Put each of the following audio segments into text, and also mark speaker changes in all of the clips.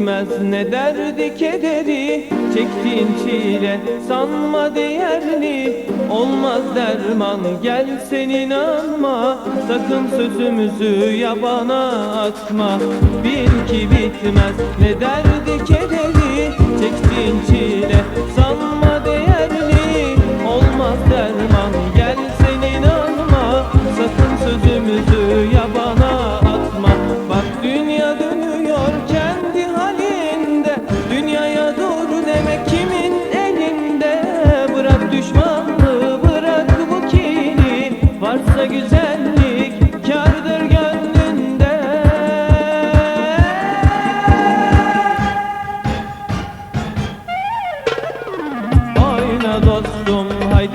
Speaker 1: bitmez ne derdi kederi? Çektiğin çile sanma değerli. Olmaz derman gel sen inanma. Sakın sözümüzü yabana atma. Bil ki bitmez ne derdi kederi? Çektiğin çile sanma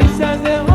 Speaker 1: haydi sen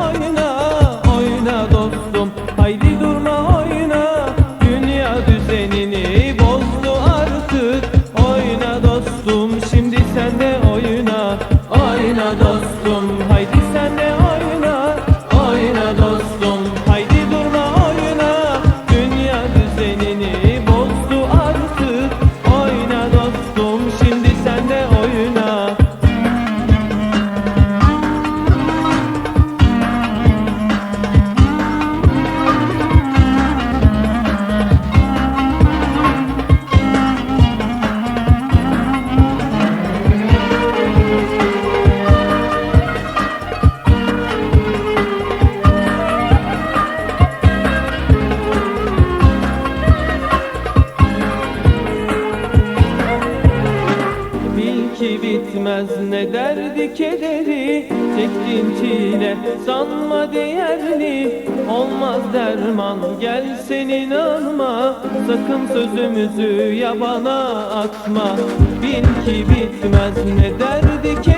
Speaker 1: bitmez ne derdi kederi? Çektiğin çile sanma değerli. Olmaz derman gel sen inanma. Sakın sözümüzü yabana atma. Bil ki bitmez ne derdi kederi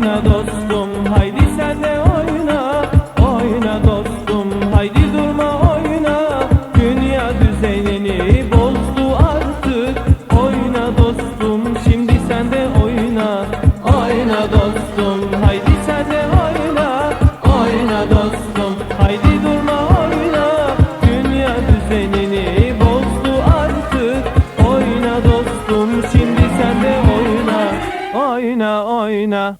Speaker 1: Oyna dostum haydi sen de oyna. Oyna dostum haydi durma oyna. Dünya düzenini bozdu artık. Oyna dostum şimdi sen de oyna. Oyna dostum haydi sen de oyna. Oyna dostum haydi durma oyna. Dünya düzenini bozdu artık. Oyna dostum şimdi sen de oyna. Oyna oyna